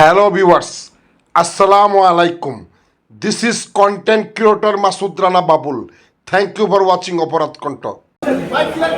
Hello viewers আসসালামু আলাইকুম this is content creator Masud Rana Babul thank you for watching অপরাধ কণ্ঠ ভাই ক্লিয়ার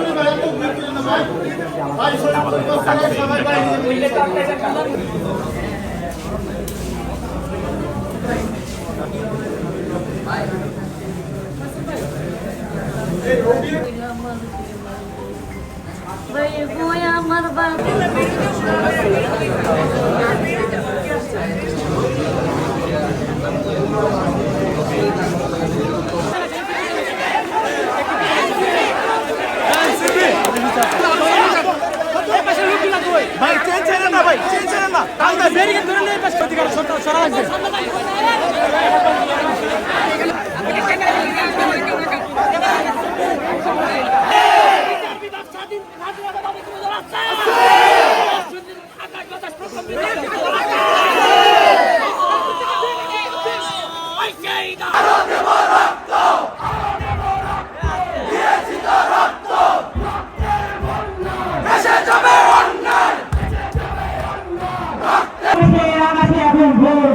ಮೆರಿಗೆ ದುರಲೇ ಪ್ರತಿಕಾರ ಸೊರ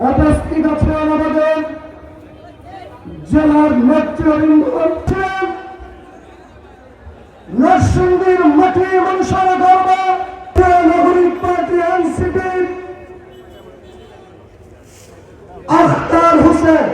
উপস্থিত আছেন আমাদের জেলার নেতৃবৃন্দ নরসিংদীর মাটি মানুষের গর্ব নাগরিক পার্টি এনসিপি আখতার হোসেন।